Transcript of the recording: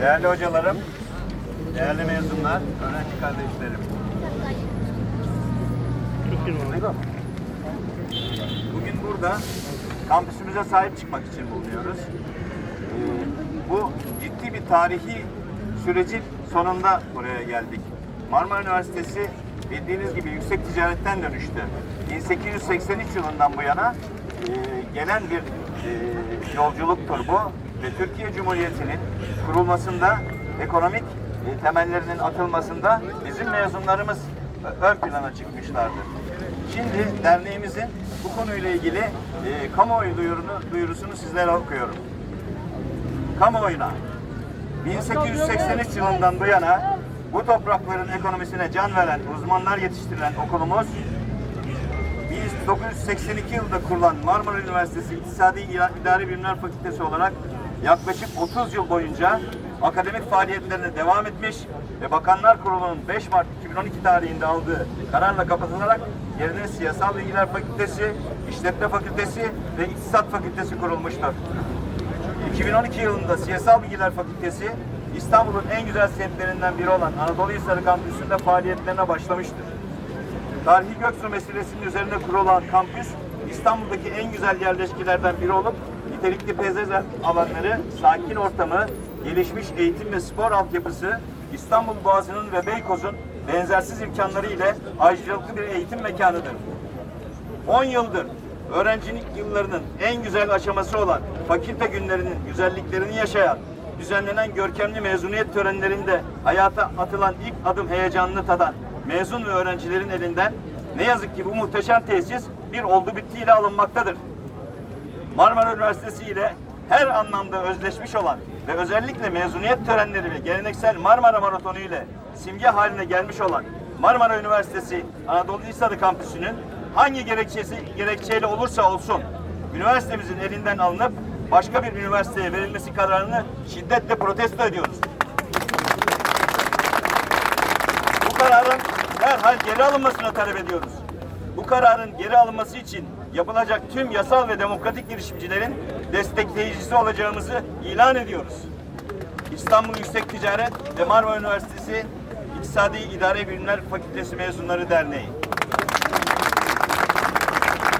Değerli hocalarım, değerli mezunlar, öğrenci kardeşlerim. Bugün burada kampüsümüze sahip çıkmak için bulunuyoruz. Ee, bu ciddi bir tarihi sürecin sonunda buraya geldik. Marmara Üniversitesi bildiğiniz gibi yüksek ticaretten dönüştü. 1883 yılından bu yana e, gelen bir e, yolculuktur bu ve Türkiye Cumhuriyeti'nin kurulmasında ekonomik e, temellerinin atılmasında bizim mezunlarımız ön plana çıkmışlardır. Şimdi derneğimizin bu konuyla ilgili e, kamuoyu duyurunu, duyurusunu sizlere okuyorum. Kamuoyuna 1883 yılından bu yana bu toprakların ekonomisine can veren uzmanlar yetiştirilen okulumuz 1982 yılında kurulan Marmara Üniversitesi İktisadi İdari Bilimler Fakültesi olarak yaklaşık 30 yıl boyunca akademik faaliyetlerine devam etmiş ve Bakanlar Kurulu'nun 5 Mart 2012 tarihinde aldığı kararla kapatılarak yerine Siyasal Bilgiler Fakültesi, İşletme Fakültesi ve İktisat Fakültesi kurulmuştur. 2012 yılında Siyasal Bilgiler Fakültesi İstanbul'un en güzel semtlerinden biri olan Anadolu Hisarı Kampüsü'nde faaliyetlerine başlamıştır. Tarihi Göksu meselesinin üzerine kurulan kampüs İstanbul'daki en güzel yerleşkilerden biri olup nitelikli peyzaj alanları, sakin ortamı, gelişmiş eğitim ve spor altyapısı, İstanbul Boğazı'nın ve Beykoz'un benzersiz imkanları ile ayrıcalıklı bir eğitim mekanıdır. 10 yıldır öğrencilik yıllarının en güzel aşaması olan fakülte günlerinin güzelliklerini yaşayan, düzenlenen görkemli mezuniyet törenlerinde hayata atılan ilk adım heyecanını tadan mezun ve öğrencilerin elinden ne yazık ki bu muhteşem tesis bir oldu bittiyle alınmaktadır. Marmara Üniversitesi ile her anlamda özleşmiş olan ve özellikle mezuniyet törenleri ve geleneksel Marmara Maratonu ile simge haline gelmiş olan Marmara Üniversitesi Anadolu Hisarı Kampüsü'nün hangi gerekçesi gerekçeyle olursa olsun üniversitemizin elinden alınıp başka bir üniversiteye verilmesi kararını şiddetle protesto ediyoruz. Bu kararın derhal geri alınmasını talep ediyoruz. Bu kararın geri alınması için yapılacak tüm yasal ve demokratik girişimcilerin destekleyicisi olacağımızı ilan ediyoruz. İstanbul Yüksek Ticaret ve Marmara Üniversitesi İktisadi İdare Bilimler Fakültesi Mezunları Derneği.